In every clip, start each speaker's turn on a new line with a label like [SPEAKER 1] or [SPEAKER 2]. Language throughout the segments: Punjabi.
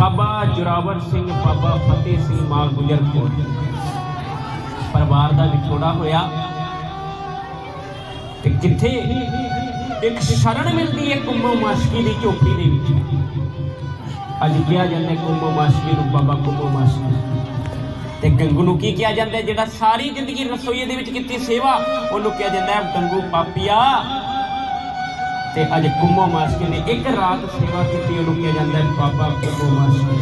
[SPEAKER 1] ਬਾਬਾ ਜੁਰਾਵਰ ਸਿੰਘ ਬਾਬਾ ਫਤਿਹ ਸਿੰਘ ਮਾਂ ਗੁਜਰ ਕੋਲ ਪਰਿਵਾਰ ਦਾ ਵਿਛੋੜਾ ਹੋਇਆ। ਤੇ ਕਿੱਥੇ ਇੱਕ ਸ਼ਰਨ ਮਿਲਦੀ ਹੈ ਕੁੰਭੋ ਮਾਸ਼ਕੀ ਦੀ ਝੋਪੜੀ ਦੇ ਵਿੱਚ। ਅੱਜ ਕਿਹਾ ਜਾਂਦਾ ਹੈ ਕੁੰਭੋ ਮਾਸ਼ਕੀ ਨੂੰ ਬਾਬਾ ਕੁੰਭੋ ਮਾਸ਼ਕੀ। ਤੇ ਗੰਗੂ ਨੂੰ ਕੀ ਕਿਹਾ ਜਾਂਦਾ ਜਿਹੜਾ ਸਾਰੀ ਜ਼ਿੰਦਗੀ ਰਸੋਈਏ ਦੇ ਵਿੱਚ ਕੀਤੀ ਸੇਵਾ, ਉਹਨੂੰ ਕਿਹਾ ਜਾਂਦਾ ਹੈ ਗੰਗੂ ਪਾਪੀਆ। ਤੇ ਅੱਜ ਕੁੰਭੋ ਮਾਸ਼ਕੀ ਨੇ ਇੱਕ ਰਾਤ ਸੇਵਾ ਕੀਤੀ ਉਹਨੂੰ ਕਿਹਾ ਜਾਂਦਾ ਹੈ ਬਾਬਾ ਕੁੰਭੋ ਮਾਸ਼ਕੀ।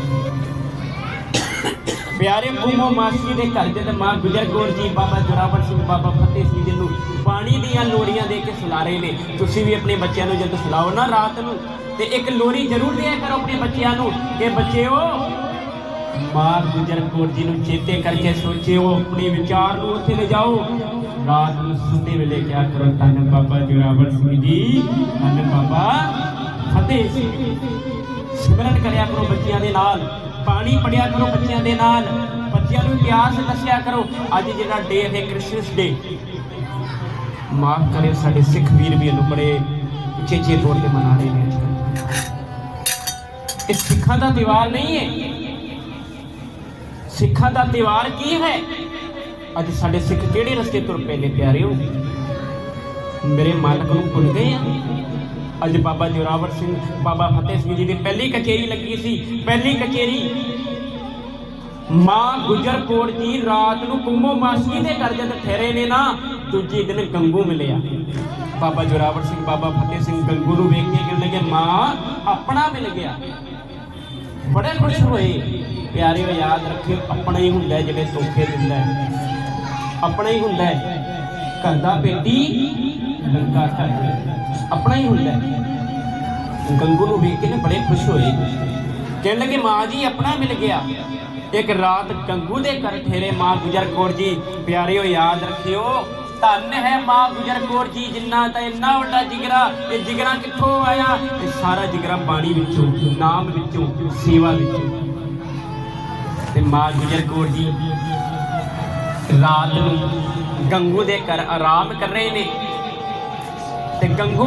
[SPEAKER 1] ਪਿਆਰੇ ਕੁੰਭੋ ਮਾਸ਼ਕੀ ਦੇ ਘਰ ਜਦ ਮਾਂ ਗੁਜਰ ਕੌਰ ਜੀ, ਬਾਬਾ ਜੁਰਾਵਰ ਸਿੰਘ, ਬਾਬਾ ਫਤਿਹ ਸਿੰਘ ਜੀ ਨੂੰ ਪਾਣੀ ਦੀਆਂ ਲੋਰੀਆਂ ਦੇ ਕੇ ਸੁਲਾ ਰਹੇ ਨੇ। ਤੁਸੀਂ ਵੀ ਆਪਣੇ ਬੱਚਿਆਂ ਨੂੰ ਜਦ ਸੁਲਾਓ ਨਾ ਰਾਤ ਨੂੰ, ਤੇ ਇੱਕ ਲੋਰੀ ਜ਼ਰੂਰ ਦਿਆ ਕਰੋ ਆਪਣੇ ਬੱਚਿਆਂ ਨੂੰ ਕਿ ਬੱਚਿਓ, ਮਾਂ ਗੁਜਰ ਕੌਰ ਜੀ ਨੂੰ ਚੇਤੇ ਕਰਕੇ ਸੋਚਿਓ, ਆਪਣੇ ਵਿਚਾਰ ਨੂੰ ਉੱਥੇ ਲੈ ਜਾਓ ਰਾਤ ਨੂੰ ਸੁੱਤੇ ਵੇਲੇ ਕਿਆ ਕਰੋ ਧੰਨ ਬਾਬਾ ਜੁਰਾਵਰ ਸਿੰਘ ਜੀ। ਧੰਨ ਬਾਬਾ ਫਤਿਹ ਸਿਮਰਨ ਕਰਿਆ ਕਰੋ ਬੱਚਿਆਂ ਦੇ ਨਾਲ। ਪਾਣੀ ਪੜਿਆ ਕਰੋ ਬੱਚਿਆਂ ਦੇ ਨਾਲ। ਬੱਚਿਆਂ ਨੂੰ ਇਤਿਹਾਸ ਦੱਸਿਆ ਕਰੋ। ਅੱਜ ਜਿਹੜਾ ਡੇ ਹੈ ਕ੍ਰਿਸਮਸ ਡੇ ਮਾਫ ਕਰੇ ਸਾਡੇ ਸਿੱਖ ਵੀਰ ਵੀ ਇਹਨੂੰ ਬੜੇ ਉਚੇਚੇ ਤੌਰ ਤੇ ਮਨਾ ਰਹੇ ਨੇ। ਇਹ ਸਿੱਖਾਂ ਦਾ ਤਿਉਹਾਰ ਨਹੀਂ ਹੈ। ਸਿੱਖਾਂ ਦਾ ਤਿਉਹਾਰ ਕੀ ਹੈ? ਅੱਜ ਸਾਡੇ ਸਿੱਖ ਕਿਹੜੇ ਰਸਤੇ ਤੁਰ ਪਏ ਨੇ ਪਿਆਰਿਓ? ਮੇਰੇ ਮਾਲਕ ਨੂੰ ਭੁੱਲ ਗਏ ਆ। ਅੱਜ ਬਾਬਾ ਜੋਰਾਵਰ ਸਿੰਘ, ਬਾਬਾ ਫਤਿਹ ਸਿੰਘ ਜੀ ਦੀ ਪਹਿਲੀ ਕਚੇਰੀ ਲੱਗੀ ਸੀ, ਪਹਿਲੀ ਕਚੇਰੀ ਮਾਂ ਗੁਜਰ ਕੌਰ ਜੀ ਰਾਤ ਨੂੰ ਕੁੰਮੋ ਮਾਸੀ ਦੇ ਘਰ ਜਦ ਠਹਿਰੇ ਨੇ ਨਾ, ਦੂਜੀ ਦਿਨ ਗੰਗੂ ਮਿਲਿਆ। ਬਾਬਾ ਜੋਰਾਵਰ ਸਿੰਘ, ਬਾਬਾ ਫਤਿਹ ਸਿੰਘ ਗੰਗੂ ਨੂੰ ਵੇਖ ਕੇ ਕਹਿੰਦੇ ਕਿ ਮਾਂ ਆਪਣਾ ਮਿਲ ਗਿਆ। ਬੜੇ ਖੁਸ਼ ਹੋਏ। ਪਿਆਰਿਓ, ਯਾਦ ਰੱਖਿਓ, ਆਪਣਾ ਹੀ ਹੁੰਦਾ ਜਿਹੜੇ ਧੋਖੇ ਦਿੰਦਾ ਆਪਣਾ ਹੀ ਹੁੰਦਾ ਹੈ। ਘਰ ਦਾ ਪੇਟੀ ਲੰਕਾ ਛੱਡ ਆਪਣਾ ਹੀ ਹੁੰਦਾ ਹੈ। ਗੰਗੂ ਨੂੰ ਵੇਖ ਕੇ ਨੇ ਬੜੇ ਖੁਸ਼ ਹੋਏ। ਕਹਿਣ ਲੱਗੇ, ਮਾਂ ਜੀ, ਆਪਣਾ ਮਿਲ ਗਿਆ। ਇੱਕ ਰਾਤ ਗੰਗੂ ਦੇ ਘਰ ਠੇਰੇ ਮਾਂ ਗੁਜਰ ਕੌਰ ਜੀ ਪਿਆਰਿਓ ਯਾਦ ਰੱਖਿਓ। ਧੰਨ ਹੈ ਮਾਂ ਗੁਜਰ ਕੌਰ ਜੀ, ਜਿੰਨਾ ਤਾਂ ਇੰਨਾ ਵੱਡਾ ਜਿਗਰਾ, ਇਹ ਜਿਗਰਾ ਕਿੱਥੋਂ ਆਇਆ? ਇਹ ਸਾਰਾ ਜਿਗਰਾ ਬਾਣੀ ਵਿੱਚੋਂ, ਨਾਮ ਵਿੱਚੋਂ, ਸੇਵਾ ਵਿੱਚੋਂ। ਤੇ ਮਾਂ ਗੁਜਰ ਕੌਰ ਜੀ ਰਾਤ ਨੂੰ ਗੰਗੂ ਦੇ ਘਰ ਆਰਾਮ ਕਰ ਰਹੇ ਨੇ। ਤੇ ਗੰਗੂ,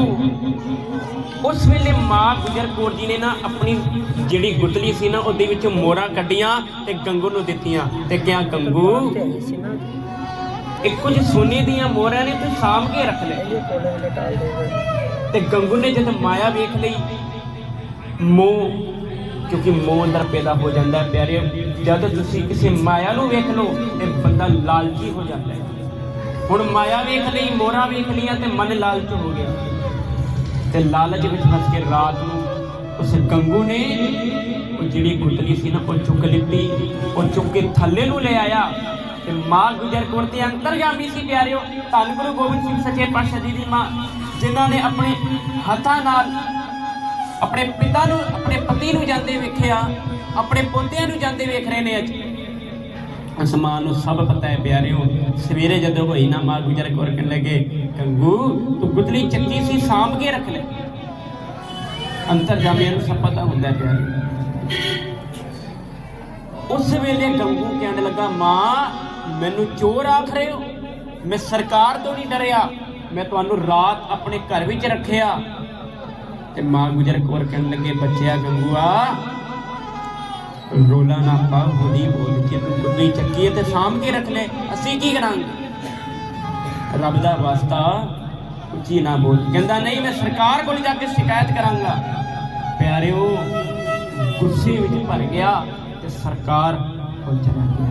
[SPEAKER 1] ਉਸ ਵੇਲੇ ਮਾਂ ਗੁਜਰ ਕੌਰ ਜੀ ਨੇ ਨਾ ਆਪਣੀ ਜਿਹੜੀ ਗੁੱਤਲੀ ਸੀ ਨਾ, ਉਹਦੇ ਵਿੱਚ ਮੋਹਰਾਂ ਕੱਢੀਆਂ ਤੇ ਗੰਗੂ ਨੂੰ ਦਿੱਤੀਆਂ ਤੇ ਕਿਹਾ, ਗੰਗੂ ਇੱਕ ਕੁਝ ਸੋਨੇ ਦੀਆਂ ਮੋਹਰਾਂ ਨੇ, ਤੂੰ ਸਾਂਭ ਕੇ ਰੱਖ ਲੈ। ਤੇ ਗੰਗੂ ਨੇ ਜਦ ਮਾਇਆ ਵੇਖ ਲਈ, ਮੋਹ ਕਿਉਂਕਿ ਮੋਹ ਅੰਦਰ ਪੈਦਾ ਹੋ ਜਾਂਦਾ ਹੈ ਪਿਆਰਿਓ। ਜਦ ਤੁਸੀਂ ਕਿਸੇ ਮਾਇਆ ਨੂੰ ਵੇਖ ਲਓ, ਤੇ ਬੰਦਾ ਲਾਲਚੀ ਹੋ ਜਾਂਦਾ ਹੈ। ਹੁਣ ਮਾਇਆ ਵੇਖ ਲਈ, ਮੋਹਰਾਂ ਵੇਖ ਲਈਆਂ, ਤੇ ਮਨ ਲਾਲਚ ਹੋ ਗਿਆ। ਤੇ ਲਾਲਚ ਵਿੱਚ ਫਸ ਕੇ ਰਾਤ ਨੂੰ ਉਸ ਗੰਗੂ ਨੇ ਉਹ ਜਿਹੜੀ ਗੁੱਤਲੀ ਸੀ ਨਾ, ਉਹ ਚੁੱਕ ਲਿੱਤੀ। ਉਹ ਚੁੱਕ ਕੇ ਥੱਲੇ ਨੂੰ ਲੈ ਆਇਆ। ਤੇ ਮਾਂ ਗੁਜਰ ਕੌਰ ਤੇ ਅੰਤਰਗਾਮੀ ਸੀ ਪਿਆਰਿਓ। ਧੰਨ ਗੁਰੂ ਗੋਬਿੰਦ ਸਿੰਘ ਸੱਚੇ ਪਾਤਸ਼ਾਹ ਜੀ ਦੀ ਮਾਂ, ਜਿਨ੍ਹਾਂ ਨੇ ਆਪਣੇ ਹੱਥਾਂ ਨਾਲ ਆਪਣੇ ਪਿਤਾ ਨੂੰ, ਆਪਣੇ ਪਤੀ ਨੂੰ ਜਾਂਦੇ ਵੇਖਿਆ, ਆਪਣੇ ਪੋਤਿਆਂ ਨੂੰ ਜਾਂਦੇ ਵੇਖ ਰਹੇ ਨੇ ਅੱਜ। ਅਸਮਾਨ ਨੂੰ ਸਭ ਪਤਾ ਹੈ, ਪਿਆਰਿਓ, ਸਵੇਰੇ ਜਦੋਂ ਹੋਈ ਨਾ ਮਾਂ ਗੁਜਰ ਕੌਰ ਕਹਿਣ ਲੱਗੇ, ਕੰਗੂ, ਤੂੰ ਗੁੱਤਲੀ ਚੱਕੀ ਸੀ, ਸਾਂਭ ਕੇ ਰੱਖ ਲੈ। ਅੰਤਰ ਜਾਮਿਆਂ ਨੂੰ ਸਭ ਪਤਾ ਹੁੰਦਾ ਹੈ, ਪਿਆਰਿਓ। ਉਸ ਵੇਲੇ ਗੰਗੂ ਕਹਿਣ ਲੱਗਾ, ਮਾਂ, ਮੈਨੂੰ ਚੋਰ ਆਖ ਰਹੇ ਹੋ। ਮੈਂ ਸਰਕਾਰ ਤੋਂ ਨਹੀਂ ਡਰਿਆ। ਮੈਂ ਤੁਹਾਨੂੰ ਰਾਤ ਆਪਣੇ ਘਰ ਵਿੱਚ ਰੱਖਿਆ। ਤੇ ਮਾਂ ਗੁਜਰ ਕੌਰ ਕਹਿਣ ਲੱਗੇ, ਬੱਚਿਆ ਗੰਗੂਆ, ਰੋਲਾ ਨਾ ਪਾ ਹੋਦੀ ਬੋਲ ਕੇ ਤੂੰ ਗੁੱਡੀ ਚੱਕੀ ਤੇ ਸਾਂਭ ਕੇ ਰੱਖ ਲੈ। ਅਸੀਂ ਕੀ ਕਰਾਂਗੇ? ਰੱਬ ਦਾ ਵਾਸਤਾ ਉੱਚੀ ਨਾ ਬੋਲ। ਕਹਿੰਦਾ, ਨਹੀਂ, ਮੈਂ ਸਰਕਾਰ ਕੋਲ ਜਾ ਕੇ ਸ਼ਿਕਾਇਤ ਕਰਾਂਗਾ। ਪਿਆਰਿਓ, ਗੁੱਸੇ ਵਿੱਚ ਭਰ ਗਿਆ ਤੇ ਸਰਕਾਰ ਕੋਲ ਚਲਾ ਗਿਆ।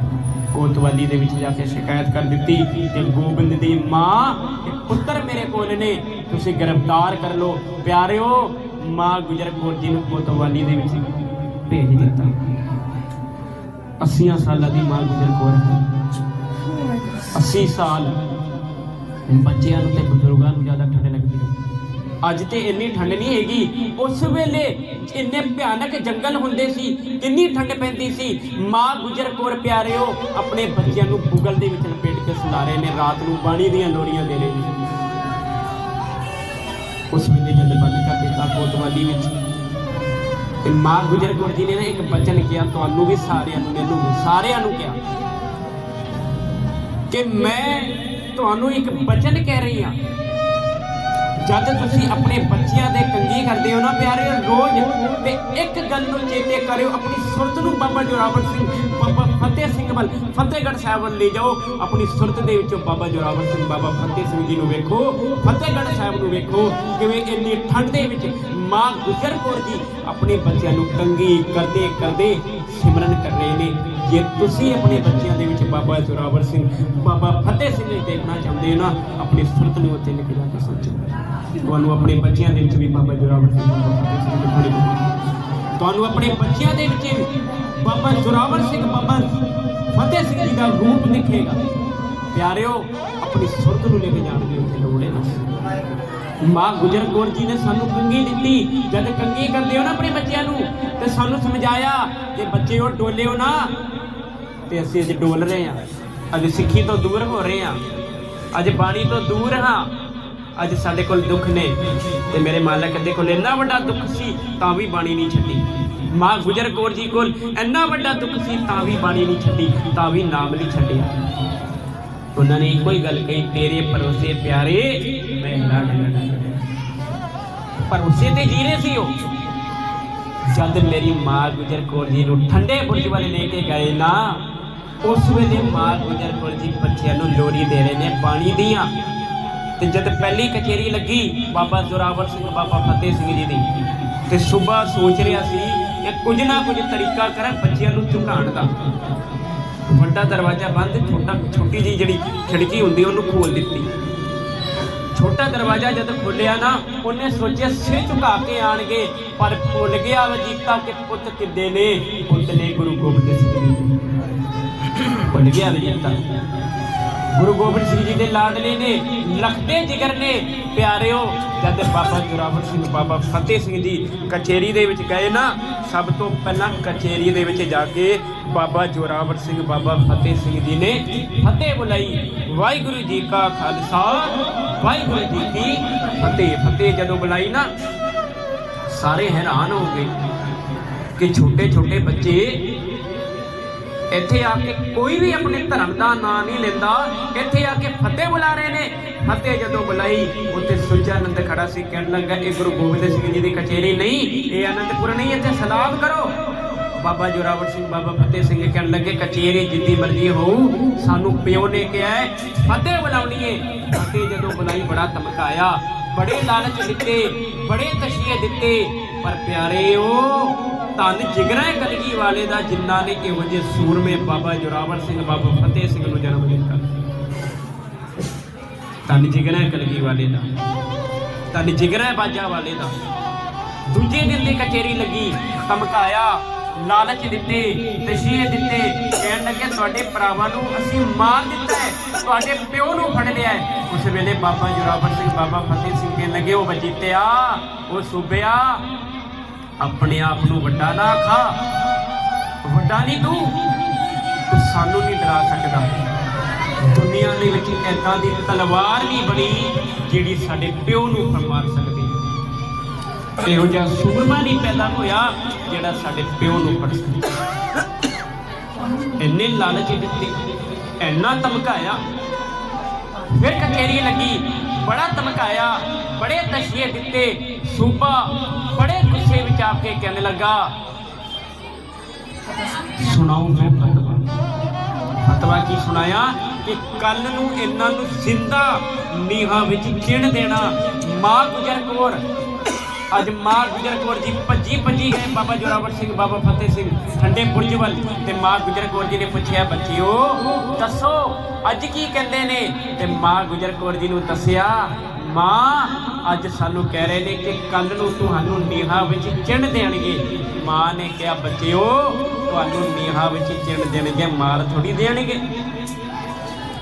[SPEAKER 1] ਕੋਤਵਾਲੀ ਦੇ ਵਿੱਚ ਜਾ ਕੇ ਸ਼ਿਕਾਇਤ ਕਰ ਦਿੱਤੀ ਕਿ ਗੋਬਿੰਦ ਦੀ ਮਾਂ ਤੇ ਪੁੱਤਰ ਮੇਰੇ ਕੋਲ ਨੇ। ਤੁਸੀਂ ਗ੍ਰਿਫਤਾਰ ਕਰ ਲਓ। ਪਿਆਰਿਓ, ਮਾਂ ਗੁਜਰ ਕੌਰ ਜੀ ਨੂੰ ਕੋਤਵਾਲੀ ਦੇ ਵਿੱਚ ਭੇਜ ਦਿੱਤਾ। 80 ਸਾਲਾਂ ਦੀ ਮਾਂ ਗੁਜਰ ਕੌਰ ਹੈ। 80 ਸਾਲ ਬੱਚਿਆਂ ਨੂੰ ਤੇ ਬਜ਼ੁਰਗਾਂ ਨੂੰ ਜ਼ਿਆਦਾ ਠੰਡ ਲੱਗਦੀ ਹੈ। ਅੱਜ ਤੇ ਇੰਨੀ ਠੰਡ ਨਹੀਂ ਹੈਗੀ। ਉਸ ਵੇਲੇ ਇੰਨੇ ਭਿਆਨਕ ਜੰਗਲ ਹੁੰਦੇ ਸੀ, ਕਿੰਨੀ ਠੰਡ ਪੈਂਦੀ ਸੀ। ਮਾਂ ਗੁਜਰ ਕੌਰ ਪਿਆਰਿਓ, ਆਪਣੇ ਬੱਚਿਆਂ ਨੂੰ ਬੁਗਲ ਦੇ ਵਿੱਚ ਲਪੇਟ ਕੇ ਸੁਲਾ ਰਹੇ ਨੇ। ਰਾਤ ਨੂੰ ਬਾਣੀ ਦੀਆਂ ਲੋਰੀਆਂ ਦੇ ਰਹੇ ਨੇ। ਦਿੱਤਾ ਵਿੱਚ। ਤੇ ਮਾਂ ਗੁਜਰ ਕੌਰ ਜੀ ਨੇ ਨਾ ਇੱਕ ਬਚਨ ਕਿਹਾ, ਤੁਹਾਨੂੰ ਵੀ ਸਾਰਿਆਂ ਨੂੰ, ਮੈਨੂੰ ਵੀ ਸਾਰਿਆਂ ਨੂੰ ਕਿਹਾ ਕਿ ਮੈਂ ਤੁਹਾਨੂੰ ਇੱਕ ਬਚਨ ਕਹਿ ਰਹੀ ਹਾਂ। ਜਦ ਤੁਸੀਂ ਆਪਣੇ ਬੱਚਿਆਂ ਦੇ ਕੰਗੀ ਕਰਦੇ ਹੋ ਨਾ ਪਿਆਰੇ, ਰੋਜ਼ ਤੇ ਇੱਕ ਗੱਲ ਨੂੰ ਚੇਤੇ ਕਰਿਓ, ਆਪਣੀ ਸੁਰਤ ਨੂੰ ਬਾਬਾ ਜੋਰਾਵਰ ਸਿੰਘ, ਬਾਬਾ ਫਤਿਹ ਸਿੰਘ ਵੱਲ, ਫਤਿਹਗੜ੍ਹ ਸਾਹਿਬ ਵੱਲ ਲੈ ਜਾਓ। ਆਪਣੀ ਸੁਰਤ ਦੇ ਵਿੱਚੋਂ ਬਾਬਾ ਜੋਰਾਵਰ ਸਿੰਘ, ਬਾਬਾ ਫਤਿਹ ਸਿੰਘ ਜੀ ਨੂੰ ਵੇਖੋ, ਫਤਿਹਗੜ੍ਹ ਸਾਹਿਬ ਨੂੰ ਵੇਖੋ, ਕਿਵੇਂ ਇੰਨੀ ਠੰਡ ਦੇ ਵਿੱਚ ਮਾਂ ਗੁਜਰ ਕੌਰ ਜੀ ਆਪਣੇ ਬੱਚਿਆਂ ਨੂੰ ਕੰਗੀ ਕਰਦੇ ਕਰਦੇ ਸਿਮਰਨ ਕਰ ਰਹੇ ਨੇ। ਜੇ ਤੁਸੀਂ ਆਪਣੇ ਬੱਚਿਆਂ ਦੇ ਵਿੱਚ ਬਾਬਾ ਜੋਰਾਵਰ ਸਿੰਘ, ਬਾਬਾ ਫਤਿਹ ਸਿੰਘ ਨੂੰ ਦੇਖਣਾ ਚਾਹੁੰਦੇ ਹੋ ਨਾ, ਆਪਣੀ ਸੁਰਤ ਨੂੰ ਉੱਤੇ ਲਿਖ ਜਾ ਕੇ ਸੋਚੋ। ਤੁਹਾਨੂੰ ਆਪਣੇ ਬੱਚਿਆਂ ਦੇ ਵਿੱਚ ਵੀ ਬਾਬਾ ਜੋਰਾਵਰ ਸਿੰਘ, ਬਾਬਾ ਫਤਿਹ ਸਿੰਘ ਦਿਖਾਉਣੇ ਤੁਹਾਨੂੰ ਆਪਣੇ ਬੱਚਿਆਂ ਦੇ ਵਿੱਚ ਵੀ ਬਾਬਾ ਜੋਰਾਵਰ ਸਿੰਘ, ਬਾਬਾ ਫਤਿਹ ਸਿੰਘ ਜੀ ਦਾ ਰੂਪ ਦਿਖੇਗਾ। ਪਿਆਰਿਓ, ਆਪਣੀ ਸੁਰਤ ਨੂੰ ਲੈ ਕੇ ਜਾਣ ਦੀ ਉੱਥੇ ਲੋੜ ਹੈ ਨਾ। ਮਾਂ ਗੁਜਰ ਕੌਰ ਜੀ ਨੇ ਸਾਨੂੰ ਕੰਗੀ ਦਿੱਤੀ। ਜਦ ਕੰਗੀ ਕਰਦੇ ਹੋ ਨਾ ਆਪਣੇ ਬੱਚਿਆਂ ਨੂੰ, ਤੇ ਸਾਨੂੰ ਸਮਝਾਇਆ ਕਿ ਬੱਚਿਓ ਡੋਲਿਓ ਨਾ, ਤੇ ਅਸੀਂ ਅੱਜ ਡੋਲ ਰਹੇ ਹਾਂ। ਅੱਜ ਸਿੱਖੀ ਤੋਂ ਦੂਰ ਹੋ ਰਹੇ ਹਾਂ। ਅੱਜ ਬਾਣੀ ਤੋਂ ਦੂਰ ਹਾਂ। ਅੱਜ ਸਾਡੇ ਕੋਲ ਦੁੱਖ ਨੇ, ਤੇ ਮੇਰੇ ਮਾਲਕ ਦੇ ਕੋਲ ਇੰਨਾ ਵੱਡਾ ਦੁੱਖ ਸੀ, ਤਾਂ ਵੀ ਬਾਣੀ ਨਹੀਂ ਛੱਡੀ। ਮਾਂ ਗੁਜਰ ਕੌਰ ਜੀ ਕੋਲ ਇੰਨਾ ਵੱਡਾ ਦੁੱਖ ਸੀ, ਤਾਂ ਵੀ ਬਾਣੀ ਨਹੀਂ ਛੱਡੀ, ਤਾਂ ਵੀ ਨਾਮ ਨਹੀਂ ਛੱਡਿਆ। ਉਹਨਾਂ ਨੇ ਇੱਕੋ ਹੀ ਗੱਲ ਕਹੀ, ਤੇਰੇ ਭਰੋਸੇ ਪਿਆਰੇ ਮੈਂ ਲੜ ਲੜ ਭਰੋਸੇ ਤੇ ਜੀ ਰਹੇ ਸੀ ਉਹ। ਜਦ ਮੇਰੀ ਮਾਂ ਗੁਜਰ ਕੌਰ ਜੀ ਨੂੰ ਠੰਡੇ ਬੁਰਜ ਵੱਲ ਲੈ ਕੇ ਗਏ ਨਾ, ਉਸ ਵੇਲੇ ਮਾਂ ਗੁਜਰ ਕੌਰ ਜੀ ਬੱਚਿਆਂ ਨੂੰ ਲੋਰੀ ਦੇ ਰਹੇ ਨੇ ਪਾਣੀ ਦੀਆਂ। ਤੇ ਜਦ ਪਹਿਲੀ ਕਚੇਰੀ ਲੱਗੀ, ਬਾਬਾ ਜ਼ੋਰਾਵਰ ਸਿੰਘ, ਬਾਬਾ ਫਤਿਹ ਸਿੰਘ ਜੀ ਦੀ। ਤੇ ਸਵੇਰ ਸੋਚ ਰਿਹਾ ਸੀ ਕਿ ਕੁਝ ਨਾ ਕੁਝ ਤਰੀਕਾ ਕਰਾਂ ਬੱਚਿਆਂ ਨੂੰ ਝੁਕਾਉਣ ਦਾ। ਵੱਡਾ ਦਰਵਾਜ਼ਾ ਬੰਦ, ਛੋਟਾ ਛੋਟੀ ਜੀ ਜਿਹੜੀ ਖਿੜਕੀ ਹੁੰਦੀ, ਉਹਨੂੰ ਖੋਲ ਦਿੱਤੀ। ਛੋਟਾ ਦਰਵਾਜ਼ਾ ਜਦ ਖੋਲਿਆ ਨਾ, ਉਹਨੇ ਸੋਚਿਆ ਸਿਰ ਝੁਕਾ ਕੇ ਆਣਗੇ, ਪਰ ਭੁੱਲ ਗਿਆ ਵਜੀਤਾ ਕਿ ਪੁੱਤ ਕਿੱਦੇ ਨੇ। ਪੁੱਤ ਨੇ ਗੁਰੂ ਗੋਬਿੰਦ ਸਿੰਘ ਜੀ। ਭੁੱਲ ਗਿਆ ਵਜੀਤਾ ਗੁਰੂ ਗੋਬਿੰਦ ਸਿੰਘ ਜੀ ਦੇ ਲਾਡਲੇ ਨੇ ਲਖਤੇ ਜਿਗਰ ਨੇ। ਪਿਆਰਿਓ, ਜਦ ਬਾਬਾ ਜੋਰਾਵਰ ਸਿੰਘ, ਬਾਬਾ ਫਤਿਹ ਸਿੰਘ ਜੀ ਕਚੇਰੀ ਦੇ ਵਿੱਚ ਗਏ ਨਾ, ਸਭ ਤੋਂ ਪਹਿਲਾਂ ਕਚੇਰੀ ਦੇ ਵਿੱਚ ਜਾ ਕੇ ਬਾਬਾ ਜੋਰਾਵਰ ਸਿੰਘ, ਬਾਬਾ ਫਤਿਹ ਸਿੰਘ ਜੀ ਨੇ ਫਤਿਹ ਬੁਲਾਈ। ਵਾਹਿਗੁਰੂ ਜੀ ਕਾ ਖਾਲਸਾ, ਵਾਹਿਗੁਰੂ ਜੀ ਕੀ ਫਤਿਹ। ਫਤਿਹ ਜਦੋਂ ਬੁਲਾਈ ਨਾ, ਸਾਰੇ ਹੈਰਾਨ ਹੋ ਗਏ ਕਿ ਛੋਟੇ ਛੋਟੇ ਬੱਚੇ ਇੱਥੇ ਆ ਕੇ ਕੋਈ ਵੀ ਆਪਣੇ ਧਰਮ ਦਾ ਨਾਂ ਨਹੀਂ ਲੈਂਦਾ। ਇੱਥੇ ਆ ਕੇ ਫਤਿਹ ਬੁਲਾ ਰਹੇ ਨੇ। ਫਤਿਹ ਜਦੋਂ ਬੁਲਾਈ, ਉੱਥੇ ਸੁਚਾਨੰਦ ਖੜਾ ਸੀ। ਕਹਿਣ ਲੱਗਾ, ਇਹ ਗੁਰੂ ਗੋਬਿੰਦ ਸਿੰਘ ਜੀ ਦੀ ਕਚੇਰੀ ਨਹੀਂ, ਇਹ ਅਨੰਦਪੁਰ ਨਹੀਂ, ਇੱਥੇ ਸਲਾਮ ਕਰੋ। ਬਾਬਾ ਜੋਰਾਵਰ ਸਿੰਘ, ਬਾਬਾ ਫਤਿਹ ਸਿੰਘ ਕਹਿਣ ਲੱਗੇ ਕਚੇਰੀ ਜਿੱਦੀ ਮਰਜ਼ੀ ਹੋਊ, ਸਾਨੂੰ ਪਿਓ ਨੇ ਕਿਹਾ ਫਤਿਹ ਬੁਲਾਉਣੀ ਏ। ਫਤਿਹ ਜਦੋਂ ਬੁਲਾਈ, ਬੜਾ ਧਮਕਾਇਆ। ਬੜੇ ਲਾਲਚ ਦਿੱਤੇ, ਬੜੇ ਤਸ਼ੀਏ ਦਿੱਤੇ। ਪਰ ਪਿਆਰੇ ਪਿਆਰਿਓ ਧੰਨ ਜਿਗਰਾ ਹੈ ਕਲਗੀ ਵਾਲੇ ਦਾ, ਜਿਨ੍ਹਾਂ ਨੇ ਇਹੋ ਜਿਹੇ ਸੂਰਮੇ ਬਾਬਾ ਜੋਰਾਵਰ ਸਿੰਘ, ਬਾਬਾ ਫਤਿਹ ਸਿੰਘ ਨੂੰ ਜਨਮ ਦਿੱਤਾ। ਧੰਨ ਜਿਗਰਾ ਕਲਗੀ ਵਾਲੇ ਦਾ। ਧੰਨ ਜਿਗਰਾ ਬਾਜਾ ਵਾਲੇ ਦਾ। ਦੂਜੇ ਦਿਨ ਦੀ ਕਚੇਰੀ ਲੱਗੀ, ਧਮਕਾਇਆ, ਲਾਲਚ ਦਿੱਤੇ ਤਸ਼ੀਏ ਦਿੱਤੇ, ਕਹਿਣ ਲੱਗੇ, ਤੁਹਾਡੇ ਭਰਾਵਾਂ ਨੂੰ ਅਸੀਂ ਮਾਰ ਦਿੱਤਾ ਹੈ, ਤੁਹਾਡੇ ਪਿਓ ਨੂੰ ਫੜ ਲਿਆ ਹੈ। ਉਸ ਵੇਲੇ ਬਾਬਾ ਜੋਰਾਵਰ ਸਿੰਘ, ਬਾਬਾ ਫਤਿਹ ਸਿੰਘ ਕਹਿਣ ਲੱਗੇ, ਉਹ ਵਜੀਤਿਆ, ਉਹ ਸੂਬਿਆ ਆਪਣੇ ਆਪ ਨੂੰ ਵੱਡਾ ਨਾ ਆਖਾ ਵੱਡਾ ਨਹੀਂ ਤੂੰ। ਤੂੰ ਸਾਨੂੰ ਨਹੀਂ ਡਰਾ ਸਕਦਾ। ਦੁਨੀਆ ਦੇ ਵਿੱਚ ਏਦਾਂ ਦੀ ਤਲਵਾਰ ਨਹੀਂ ਬਣੀ ਜਿਹੜੀ ਸਾਡੇ ਪਿਓ ਨੂੰ ਫਰਮਾਰ ਸਕਦੀ। ਇਹੋ ਜਿਹਾ ਸੂਰਮਾ ਨਹੀਂ ਪੈਦਾ ਹੋਇਆ ਜਿਹੜਾ ਸਾਡੇ ਪਿਓ ਨੂੰ ਫੜ ਸਕਦਾ। ਇੰਨੇ ਲਾਲਚ ਦਿੱਤੀ ਇੰਨਾ ਧਮਕਾਇਆ। ਫਿਰ ਕਚੇਰੀ ਲੱਗੀ, ਬੜਾ ਧਮਕਾਇਆ। ਬੜੇ ਤਸ਼ੀਏ ਦਿੱਤੇ। ਸੂਬਾ ਬੜੇ ਗੁੱਸੇ ਵਿੱਚ ਆ ਕੇ ਕਹਿਣ ਲੱਗਾ, ਸੁਣਾਓ ਮੈਂ ਫਤਵਾ। ਫਤਵਾ ਕੀ ਸੁਣਾਇਆ? ਕਿ ਕੱਲ ਨੂੰ ਇਹਨਾਂ ਨੂੰ ਜ਼ਿੰਦਾ ਨੀਹਾਂ ਵਿੱਚ ਚਿਣ ਦੇਣਾ। ਮਾਂ ਗੁਜਰ ਕੌਰ, ਅੱਜ ਮਾਂ ਗੁਜਰ ਕੌਰ ਜੀ ਭੱਜੀ ਭੱਜੀ ਗਏ ਬਾਬਾ ਜੋਰਾਵਰ ਸਿੰਘ, ਬਾਬਾ ਫਤਿਹ ਸਿੰਘ ਠੰਡੇ ਬੁਰਜ ਵੱਲ। ਤੇ ਮਾਂ ਗੁਜਰ ਕੌਰ ਜੀ ਨੇ ਪੁੱਛਿਆ, ਬੱਚਿਓ, ਦੱਸੋ, ਅੱਜ ਕੀ ਕਹਿੰਦੇ ਨੇ? ਤੇ ਮਾਂ ਗੁਜਰ ਕੌਰ ਜੀ ਨੂੰ ਦੱਸਿਆ ਮਾਂ, ਅੱਜ ਸਾਨੂੰ ਕਹਿ ਰਹੇ ਨੇ ਕਿ ਕੱਲ ਨੂੰ ਤੁਹਾਨੂੰ ਨੀਹਾਂ ਵਿੱਚ ਚਿਣ ਦੇਣਗੇ। ਮਾਂ ਨੇ ਕਿਹਾ, ਬੱਚਿਓ, ਤੁਹਾਨੂੰ ਨੀਹਾਂ ਵਿੱਚ ਚਿਣ ਦੇਣਗੇ ਮਾਰ ਥੋੜੀ ਦੇਣਗੇ।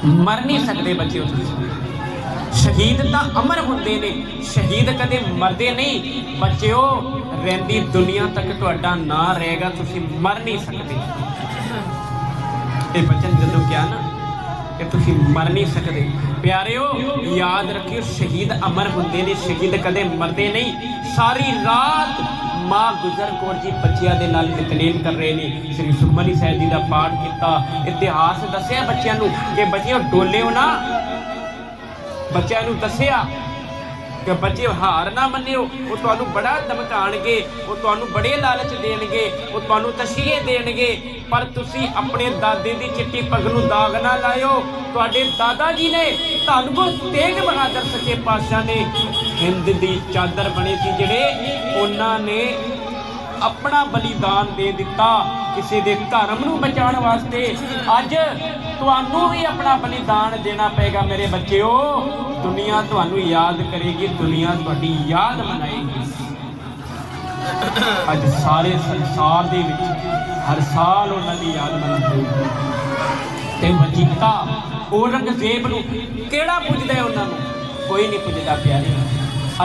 [SPEAKER 1] ਮਰ ਨਹੀਂ ਸਕਦੇ ਬੱਚਿਓ ਤੁਸੀਂ। ਸ਼ਹੀਦ ਤਾਂ ਅਮਰ ਹੁੰਦੇ ਨੇ। ਸ਼ਹੀਦ ਕਦੇ ਮਰਦੇ ਨਹੀਂ। ਬੱਚਿਓ, ਰਹਿੰਦੀ ਦੁਨੀਆ ਤੱਕ ਤੁਹਾਡਾ ਨਾਂ ਰਹੇਗਾ, ਤੁਸੀਂ ਮਰ ਨਹੀਂ ਸਕਦੇ। ਇਹ ਬਚਨ ਜਦੋਂ ਕਿਹਾ ਨਾ ਕਿ ਤੁਸੀਂ ਮਰ ਨਹੀਂ ਸਕਦੇ। ਪਿਆਰਿਓ, ਯਾਦ ਰੱਖਿਓ, ਸ਼ਹੀਦ ਅਮਰ ਹੁੰਦੇ ਨੇ, ਸ਼ਹੀਦ ਕਦੇ ਮਰਦੇ ਨਹੀਂ। ਸਾਰੀ ਰਾਤ ਮਾਂ ਗੁਜਰ ਕੌਰ ਜੀ ਬੱਚਿਆਂ ਦੇ ਨਾਲ ਨਿਤਨੇਮ ਕਰ ਰਹੇ ਨੇ। ਸ੍ਰੀ ਸੁਖਮਨੀ ਸਾਹਿਬ ਜੀ ਦਾ ਪਾਠ ਕੀਤਾ। ਇਤਿਹਾਸ ਦੱਸਿਆ ਬੱਚਿਆਂ ਨੂੰ ਕਿ ਬੱਚਿਓ ਡੋਲਿਓ ਨਾ। ਬੱਚਿਆਂ ਨੂੰ ਦੱਸਿਆ ਕਿ ਬੱਚੇ ਹਾਰ ਨਾ ਮੰਨਿਓ, ਉਹ ਤੁਹਾਨੂੰ ਬੜਾ ਧਮਕਾਣਗੇ ਉਹ ਤੁਹਾਨੂੰ ਬੜੇ ਲਾਲਚ ਦੇਣਗੇ, ਉਹ ਤੁਹਾਨੂੰ ਤਸ਼ੀਏ ਦੇਣਗੇ, ਪਰ ਤੁਸੀਂ ਆਪਣੇ ਦਾਦੇ ਦੀ ਚਿੱਟੀ ਪੱਗ ਨੂੰ ਦਾਗ ਨਾ ਲਾਇਓ। ਤੁਹਾਡੇ ਦਾਦਾ ਜੀ ਨੇ ਧੰਨ ਗੁਰੂ ਤੇਗ ਬਹਾਦਰ ਸੱਚੇ ਪਾਤਸ਼ਾਹ ਨੇ ਹਿੰਦ ਦੀ ਚਾਦਰ ਬਣੇ ਸੀ ਜਿਹੜੇ ਉਹਨਾਂ ਨੇ ਆਪਣਾ ਬਲੀਦਾਨ ਦੇ ਦਿੱਤਾ ਕਿਸੇ ਦੇ ਧਰਮ ਨੂੰ ਬਚਾਉਣ ਵਾਸਤੇ। ਅੱਜ ਤੁਹਾਨੂੰ ਵੀ ਆਪਣਾ ਬਲੀਦਾਨ ਦੇਣਾ ਪਏਗਾ ਮੇਰੇ ਬੱਚਿਓ। ਦੁਨੀਆ ਤੁਹਾਨੂੰ ਯਾਦ ਕਰੇਗੀ, ਦੁਨੀਆ ਤੁਹਾਡੀ ਯਾਦ ਮਨਾਏਗੀ। ਅੱਜ ਸਾਰੇ ਸੰਸਾਰ ਦੇ ਵਿੱਚ ਹਰ ਸਾਲ ਉਹਨਾਂ ਦੀ ਯਾਦ ਮਨਾਉਂਦੇ ਤੇ ਵਜੀਤਾ ਔਰੰਗਜ਼ੇਬ ਨੂੰ ਕਿਹੜਾ ਪੁੱਜਦਾ ਉਹਨਾਂ ਨੂੰ? ਕੋਈ ਨਹੀਂ ਪੁੱਜਦਾ ਪਿਆਰੇ।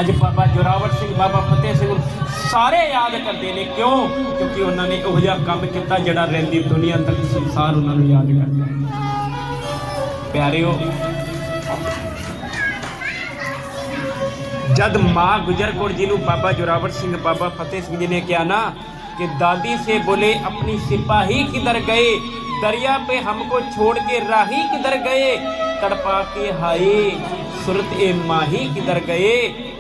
[SPEAKER 1] ਅੱਜ ਬਾਬਾ ਜੋਰਾਵਰ ਸਿੰਘ ਬਾਬਾ ਫਤਿਹ ਸਿੰਘ ਨੂੰ ਸਾਰੇ ਯਾਦ ਕਰਦੇ ਨੇ ਕਿਉਂ ਕਿਉਂਕਿ ਉਹਨਾਂ ਨੇ ਉਹ ਜਿਹਾ ਕੰਮ ਕੀਤਾ ਜਿਹੜਾ ਰਹਿੰਦੀ ਦੁਨੀਆ ਤੱਕ ਸੰਸਾਰ ਉਹਨਾਂ ਨੂੰ ਯਾਦ ਕਰਦਾ ਹੈ ਪਿਆਰਿਓ ਜਦ ਮਾਂ ਗੁਜਰ ਕੌਰ ਜੀ ਨੂੰ ਬਾਬਾ ਜੋਰਾਵਰ ਸਿੰਘ ਬਾਬਾ ਫਤਿਹ ਸਿੰਘ ਜੀ ਨੇ ਕਿਹਾ ਨਾ कि दादी से बोले अपनी सिपाही किधर गए दरिया पे हमको छोड़ के राही किधर गए तड़पा के हाय सुरत ए माही किधर गए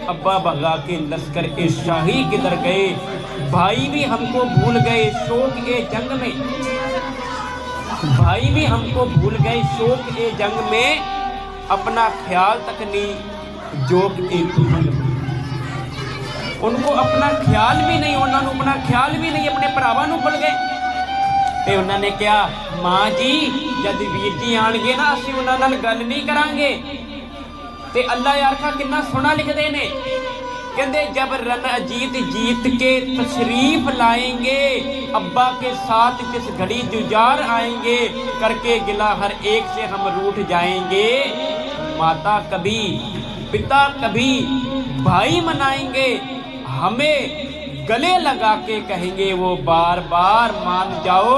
[SPEAKER 1] अब्बा भगा के लश्कर ए शाही किधर गए भाई भी हमको भूल गए शोक ए जंग में भाई भी हमको भूल गए शोक ए जंग में अपना ख्याल तक नहीं जोक ए तुमल उनको अपना ख्याल भी नहीं उन्होंने अपना ख्याल भी नहीं अपने ਭਰਾਵਾਂ ਨੂੰ ਭੁੱਲ ਗਏ ਤੇ ਉਹਨਾਂ ਨੇ ਕਿਹਾ ਮਾਂ ਜੀ ਜਦ ਵੀਰ ਜੀ ਆਣਗੇ ਨਾ ਅਸੀਂ ਉਹਨਾਂ ਨਾਲ ਗੱਲ ਨਹੀਂ ਕਰਾਂਗੇ ਤੇ ਅੱਲਾ ਯਾਰ ਕਾ ਕਿੰਨਾ ਸੋਹਣਾ ਲਿਖਦੇ ਨੇ ਕਹਿੰਦੇ ਜਬ ਰਨ ਅਜੀਤ जीत के तशरीफ लाएंगे अब्बा के साथ जिस घड़ी जुजार आएंगे करके गिला हर एक से हम रूठ जाएंगे माता कभी पिता कभी भाई मनाएंगे हमें गले लगा के कहेंगे वो बार बार मान जाओ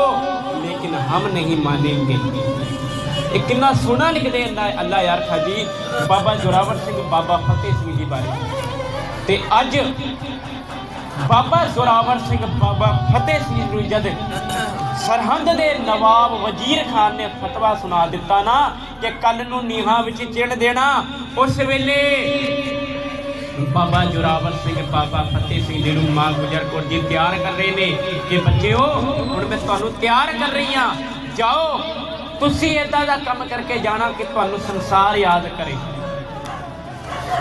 [SPEAKER 1] लेकिन हम नहीं मानेंगे ਇਹ ਕਿੰਨਾ ਸੋਹਣਾ ਲਿਖਦੇ ਅੱਲਾ ਅੱਲਾ ਯਾਰ ਖਾਜੀ। ਬਾਬਾ ਜੋਰਾਵਰ ਸਿੰਘ, ਬਾਬਾ ਫਤਿਹ ਸਿੰਘ ਜੀ ਬਾਰੇ। ਤੇ ਅੱਜ ਬਾਬਾ ਜ਼ੋਰਾਵਰ ਸਿੰਘ, ਬਾਬਾ ਫਤਿਹ ਸਿੰਘ ਨੂੰ ਜਦ ਸਰਹੰਦ ਦੇ ਨਵਾਬ ਵਜ਼ੀਰ ਖਾਨ ਨੇ ਫਤਵਾ ਸੁਣਾ ਦਿੱਤਾ ਨਾ ਕਿ ਕੱਲ ਨੂੰ ਨੀਹਾਂ ਵਿੱਚ ਚਿਣ ਦੇਣਾ, ਉਸ ਵੇਲੇ ਬਾਬਾ ਜੋਰਾਵਰ ਸਿੰਘ, ਬਾਬਾ ਫਤਿਹ ਸਿੰਘ ਜੀ ਨੂੰ ਮਾਂ ਗੁਜਰ ਕੌਰ ਜੀ ਤਿਆਰ ਕਰ ਰਹੇ ਨੇ ਕਿ ਬੱਚਿਓ, ਹੁਣ ਮੈਂ ਤੁਹਾਨੂੰ ਤਿਆਰ ਕਰ ਰਹੀ ਹਾਂ, ਜਾਓ। ਤੁਸੀਂ ਇਦਾਂ ਦਾ ਕੰਮ ਕਰਕੇ ਜਾਣਾ ਕਿ ਤੁਹਾਨੂੰ ਸੰਸਾਰ ਯਾਦ ਕਰੇ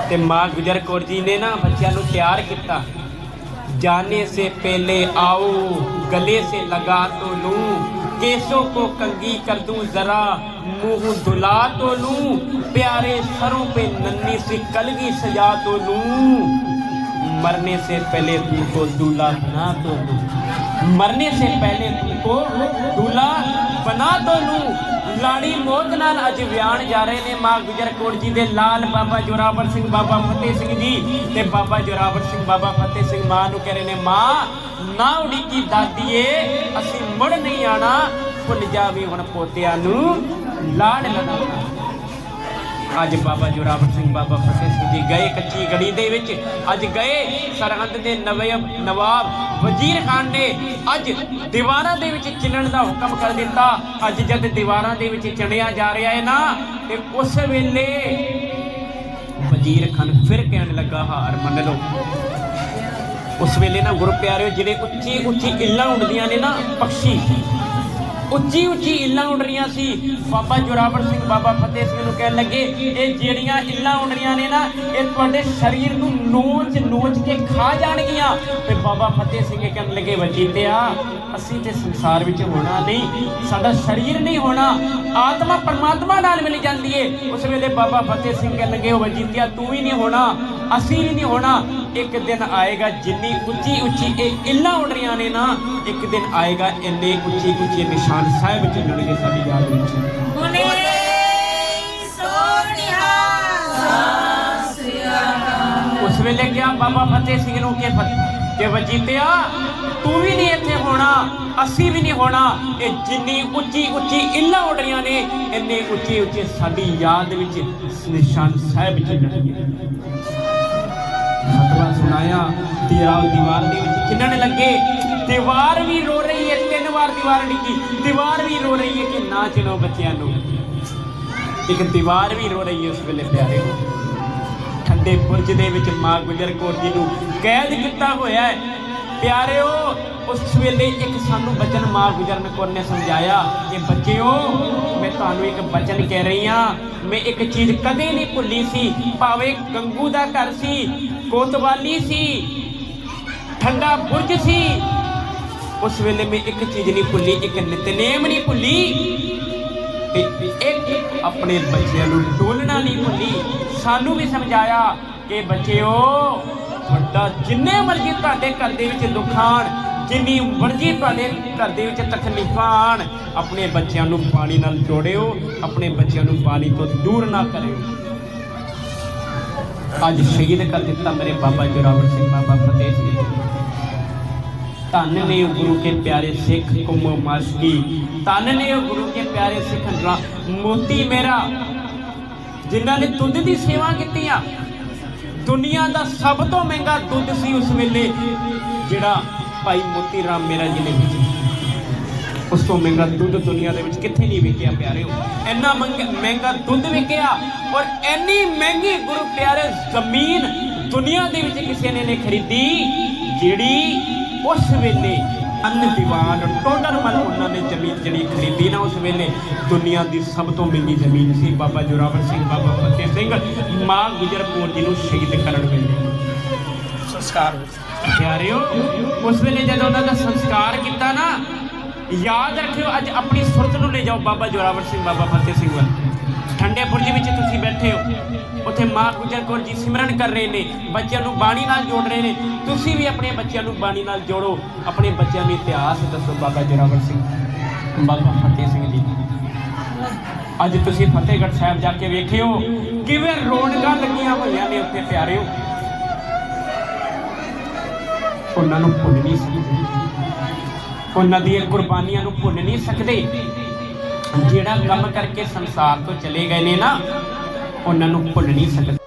[SPEAKER 1] ਤੇ ਮਾਂ ਗੁਜਰ ਕੌਰ ਜੀ ਨੇ ਨਾ ਬੱਚਿਆਂ ਨੂੰ ਤਿਆਰ ਕੀਤਾ जाने से पहले आओ गले से लगा तो लूं केसों को कंगी कर दूं जरा मुंह धुला तो लूं प्यारे सरों पे नन्ही सी कलगी सजा तो लूं मरने से पहले तुमको दूल्हा बना तो लूं मरने से पहले तुमको दूल्हा बना तो लूं ਲਾੜੀ ਮੌਤ ਨਾਲ ਅੱਜ ਵਿਆਹਣ ਜਾ ਰਹੇ ਨੇ ਮਾਂ ਗੁਜਰ ਕੌਰ ਜੀ ਦੇ ਲਾਲ ਬਾਬਾ ਜੋਰਾਵਰ ਸਿੰਘ ਬਾਬਾ ਫਤਿਹ ਸਿੰਘ ਜੀ ਤੇ ਬਾਬਾ ਜੋਰਾਵਰ ਸਿੰਘ ਬਾਬਾ ਫਤਿਹ ਸਿੰਘ ਮਾਂ ਨੂੰ ਕਹਿ ਰਹੇ ਨੇ ਮਾਂ ਨਾ ਉਡੀਕੀ ਦਾਦੀਏ ਅਸੀਂ ਮੁੜ ਨਹੀਂ ਆਣਾ ਭੁੱਲ ਜਾਵੀ ਹੁਣ ਪੋਤਿਆਂ ਨੂੰ ਲਾੜ ਲਗਾਉਣਾ ਅੱਜ ਬਾਬਾ ਜੋਰਾਵਰ ਸਿੰਘ ਬਾਬਾ ਫਤਿਹ ਸਿੰਘ ਜੀ ਗਏ ਕੱਚੀ ਗੜੀ ਦੇ ਵਿੱਚ। ਅੱਜ ਗਏ ਸਰਹੰਦ ਦੇ ਨਵੇਂ ਨਵਾਬ ਵਜ਼ੀਰ ਖਾਨ ਨੇ ਅੱਜ ਦੀਵਾਰਾਂ ਦੇ ਵਿੱਚ ਚਿਣਨ ਦਾ ਹੁਕਮ ਕਰ ਦਿੱਤਾ। ਅੱਜ ਜਦ ਦੀਵਾਰਾਂ ਦੇ ਵਿੱਚ ਚੜਿਆ ਜਾ ਰਿਹਾ ਹੈ ਨਾ, ਤੇ ਉਸ ਵੇਲੇ ਵਜ਼ੀਰ ਖਾਨ ਫਿਰ ਕਹਿਣ ਲੱਗਾ, ਹਾਰ ਮੰਨ ਲਓ। ਉਸ ਵੇਲੇ ਨਾ ਗੁਰੂ ਪਿਆਰਿਓ ਜਿਹੜੇ ਉੱਚੀ ਉੱਚੀ ਇੱਲਾਂ ਉੱਡਦੀਆਂ ਨੇ ਨਾ ਪਕਸ਼ੀ ਉੱਚੀ ਉੱਚੀ ਇੱਲਾਂ ਉੱਡ ਰਹੀਆਂ ਸੀ। ਬਾਬਾ ਜੋਰਾਵਰ ਸਿੰਘ, ਬਾਬਾ ਫਤਿਹ ਸਿੰਘ ਨੂੰ ਕਹਿਣ ਲੱਗੇ, ਇਹ ਜਿਹੜੀਆਂ ਇੱਲਾਂ ਉੱਡ ਰਹੀਆਂ ਨੇ ਨਾ, ਇਹ ਤੁਹਾਡੇ ਸਰੀਰ ਨੂੰ ਨੋਚ ਨੋਚ ਕੇ ਖਾ ਜਾਣਗੀਆਂ। ਤੇ ਬਾਬਾ ਫਤਿਹ ਸਿੰਘ ਕਹਿਣ ਲੱਗੇ ਵਜੀਤਿਆ ਅਸੀਂ ਤੇ ਸੰਸਾਰ ਵਿੱਚ ਹੋਣਾ ਨਹੀਂ, ਸਾਡਾ ਸਰੀਰ ਨਹੀਂ ਹੋਣਾ, ਆਤਮਾ ਪਰਮਾਤਮਾ ਨਾਲ ਮਿਲ ਜਾਂਦੀ ਏ। ਉਸ ਵੇਲੇ ਬਾਬਾ ਫਤਿਹ ਸਿੰਘ ਕਹਿਣ ਲੱਗੇ, ਉਹ ਵਜੀਤਿਆ ਤੂੰ ਵੀ ਨਹੀਂ ਹੋਣਾ, ਅਸੀਂ ਵੀ ਨਹੀਂ ਹੋਣਾ। ਇੱਕ ਦਿਨ ਆਏਗਾ ਜਿੰਨੀ ਉੱਚੀ ਉੱਚੀ ਇਹ ਇੱਲਾਂ ਉੱਡ ਰਹੀਆਂ ਨੇ ਨਾ, ਇੱਕ ਦਿਨ ਆਏਗਾ ਇੰਨੇ ਉੱਚੀ ਉੱਚੀ ਨਿਸ਼ਾਨ ਸਾਹਿਬ ਚੱਲਣਗੇ ਸਾਡੀ ਯਾਦ ਵਿੱਚ। ਉਸ ਵੇਲੇ ਕਿਹਾ ਬਾਬਾ ਫਤਿਹ ਸਿੰਘ ਨੂੰ ਕਿ ਕਿ ਵਜੀਤਿਆ ਤੂੰ ਵੀ ਨਹੀਂ ਇੱਥੇ ਹੋਣਾ ਅਸੀਂ ਵੀ ਨਹੀਂ ਹੋਣਾ। ਇਹ ਜਿੰਨੀ ਉੱਚੀ ਉੱਚੀ ਇੱਲਾਂ ਉੱਡ ਰਹੀਆਂ ਨੇ ਇੰਨੇ ਉੱਚੇ ਉੱਚੇ ਸਾਡੀ ਯਾਦ ਵਿੱਚ ਨਿਸ਼ਾਨ ਸਾਹਿਬ ਚੱਲਣਗੇ ਫਤਵਾ ਸੁਣਾਇਆ ਤੇਰਾ ਦੀਵਾਰ ਦੇ ਵਿੱਚ ਚਿੰਨਣ ਲੱਗੇ? ਦੀਵਾਰ ਵੀ ਰੋ ਰਹੀ ਹੈ ਤਿੰਨ ਵਾਰ ਦੀਵਾਰ ਡਿੱਗੀ ਦੀਵਾਰ ਵੀ ਰੋ ਰਹੀ ਹੈ ਕਿ ਨਾ ਚਿਣੋ ਬੱਚਿਆਂ ਨੂੰ। ਇੱਕ ਦੀਵਾਰ ਵੀ ਰੋ ਰਹੀ ਹੈ ਉਸ ਵੇਲੇ ਪਿਆਰੇ ਠੰਡੇ ਬੁਰਜ ਦੇ ਵਿੱਚ ਮਾਂ ਗੁਜਰ ਕੌਰ ਜੀ ਨੂੰ ਕੈਦ ਕੀਤਾ ਹੋਇਆ ਹੈ। ਪਿਆਰਿਓ, ਉਸ ਵੇਲੇ ਇੱਕ ਸਾਨੂੰ ਬਚਨ ਮਾਂ ਗੁਜਰਨ ਕੌਰ ਨੇ ਸਮਝਾਇਆ ਕਿ ਬੱਚਿਓ, ਮੈਂ ਤੁਹਾਨੂੰ ਇੱਕ ਬਚਨ ਕਹਿ ਰਹੀ ਹਾਂ। ਮੈਂ ਇੱਕ ਚੀਜ਼ ਕਦੇ ਨਹੀਂ ਭੁੱਲੀ ਸੀ। ਭਾਵੇਂ ਗੰਗੂ ਦਾ ਘਰ ਸੀ, ਕੋਤਵਾਲੀ ਸੀ, ਠੰਡਾ ਬੁਰਜ ਸੀ ਉਸ ਵੇਲੇ ਮੈਂ ਇੱਕ ਚੀਜ਼ ਨਹੀਂ ਭੁੱਲੀ, ਇੱਕ ਨਿਤਨੇਮ ਨਹੀਂ ਭੁੱਲੀ ਤੇ ਇੱਕ ਆਪਣੇ ਬੱਚਿਆਂ ਨੂੰ ਡੋਲਣਾ ਨਹੀਂ ਭੁੱਲੀ। ਸਾਨੂੰ ਵੀ ਸਮਝਾਇਆ ਕਿ ਬੱਚਿਓ, ਤੁਹਾਡਾ ਜਿੰਨੇ ਮਰਜ਼ੀ ਤੁਹਾਡੇ ਘਰ ਦੇ ਵਿੱਚ ਦੁੱਖ ਜਿੰਨੀ ਮਰਜ਼ੀ ਤੁਹਾਡੇ ਘਰ ਦੇ ਵਿੱਚ ਤਕਲੀਫਾਂ ਆਣ, ਆਪਣੇ ਬੱਚਿਆਂ ਨੂੰ ਪਾਣੀ ਨਾਲ ਜੋੜਿਓ, ਆਪਣੇ ਬੱਚਿਆਂ ਨੂੰ ਪਾਣੀ ਤੋਂ ਦੂਰ ਨਾ ਕਰਿਓ। ਅੱਜ ਸ਼ਹੀਦ ਕਰ ਦਿੱਤਾ ਮੇਰੇ ਬਾਬਾ ਜੋਰਾਵਰ ਸਿੰਘ ਬਾਬਾ ਫਤਿਹ ਸਿੰਘ ਧੰਨ ਨੇ ਉਹ ਗੁਰੂ ਕੇ ਪਿਆਰੇ ਸਿੱਖ ਕੁਮ ਮਾਸ਼ਕੀ ਧੰਨ ਨੇ ਉਹ ਗੁਰੂ ਕੇ ਪਿਆਰੇ ਸਿੱਖ ਮੋਤੀ ਮੇਰਾ, ਜਿਨ੍ਹਾਂ ਨੇ ਦੁੱਧ ਦੀ ਸੇਵਾ ਕੀਤੀ ਆ। ਦੁਨੀਆ ਦਾ ਸਭ ਤੋਂ ਮਹਿੰਗਾ ਦੁੱਧ ਸੀ ਉਸ ਵੇਲੇ, ਜਿਹੜਾ ਭਾਈ ਮੋਤੀ ਰਾਮ ਮੇਰਾ ਜੀ ਨੇ ਉਸ ਤੋਂ ਮਹਿੰਗਾ ਦੁੱਧ ਦੁਨੀਆ ਦੇ ਵਿੱਚ ਕਿੱਥੇ ਨਹੀਂ ਵਿਕਿਆ, ਪਿਆਰਿਓ। ਇੰਨਾ ਮਹਿੰਗਾ ਦੁੱਧ ਵਿਕਿਆ ਔਰ ਇੰਨੀ ਮਹਿੰਗੀ ਗੁਰੂ ਪਿਆਰੇ ਜ਼ਮੀਨ ਦੁਨੀਆ ਦੇ ਵਿੱਚ ਕਿਸੇ ਨੇ ਨਹੀਂ ਖਰੀਦੀ, ਜਿਹੜੀ ਉਸ ਵੇਲੇ ਅੰਨ ਦੀਵਾਨ ਟੋਟਲ ਮਨ ਉਹਨਾਂ ਨੇ ਜ਼ਮੀਨ ਜਿਹੜੀ ਖਰੀਦੀ ਨਾ ਉਸ ਵੇਲੇ ਦੁਨੀਆ ਦੀ ਸਭ ਤੋਂ ਮਹਿੰਗੀ ਜ਼ਮੀਨ ਸੀ ਬਾਬਾ ਜੋਰਾਵਰ ਸਿੰਘ ਬਾਬਾ ਫਤਿਹ ਸਿੰਘ। ਮਾਂ ਗੁਜਰ ਕੌਰ ਜੀ ਨੂੰ ਸ਼ਹੀਦ ਕਰਨ ਵੇਲੇ।
[SPEAKER 2] ਸੰਸਕਾਰ
[SPEAKER 1] ਪਿਆਰਿਓ ਉਸ ਵੇਲੇ ਜਦੋਂ ਉਹਨਾਂ ਦਾ ਸੰਸਕਾਰ ਕੀਤਾ ਨਾ ਯਾਦ ਰੱਖਿਓ ਅੱਜ ਆਪਣੀ ਸੁਰਤ ਨੂੰ ਲੈ ਜਾਓ ਬਾਬਾ ਜੋਰਾਵਰ ਸਿੰਘ ਬਾਬਾ ਫਤਿਹ ਸਿੰਘ ਵੱਲ। ਠੰਡੇ ਬੁਰਜ ਵਿੱਚ ਤੁਸੀਂ ਬੈਠੇ ਹੋ। ਉੱਥੇ ਮਾਂ ਗੁਜਰ ਕੌਰ ਜੀ ਸਿਮਰਨ ਕਰ ਰਹੇ ਨੇ, ਬੱਚਿਆਂ ਨੂੰ ਬਾਣੀ ਨਾਲ ਜੋੜ ਰਹੇ ਨੇ। ਤੁਸੀਂ ਵੀ ਆਪਣੇ ਬੱਚਿਆਂ ਨੂੰ ਬਾਣੀ ਨਾਲ ਜੋੜੋ। ਆਪਣੇ ਬੱਚਿਆਂ ਨੂੰ ਇਤਿਹਾਸ ਦੱਸੋ ਬਾਬਾ ਜੋਰਾਵਰ ਸਿੰਘ, ਬਾਬਾ ਫਤਿਹ ਸਿੰਘ ਜੀ। ਅੱਜ ਤੁਸੀਂ ਫਤਿਹਗੜ੍ਹ ਸਾਹਿਬ ਜਾ ਕੇ ਵੇਖਿਓ, ਕਿਵੇਂ ਰੌਣਕਾਂ ਲੱਗੀਆਂ ਹੋਈਆਂ ਨੇ ਉੱਥੇ ਪਿਆਰਿਓ। ਉਹਨਾਂ ਨੂੰ ਭੁੱਲ ਨਹੀਂ ਸਕਦੇ। ਉਹਨਾਂ ਦੀਆਂ ਕੁਰਬਾਨੀਆਂ ਨੂੰ ਭੁੱਲ ਨਹੀਂ ਸਕਦੇ। ਜਿਹੜਾ ਕੰਮ ਕਰਕੇ ਸੰਸਾਰ ਤੋਂ ਚਲੇ ਗਏ ਨੇ ਨਾ ਉਹਨਾਂ ਨੂੰ ਭੁੱਲ ਨਹੀਂ ਸਕਦੇ।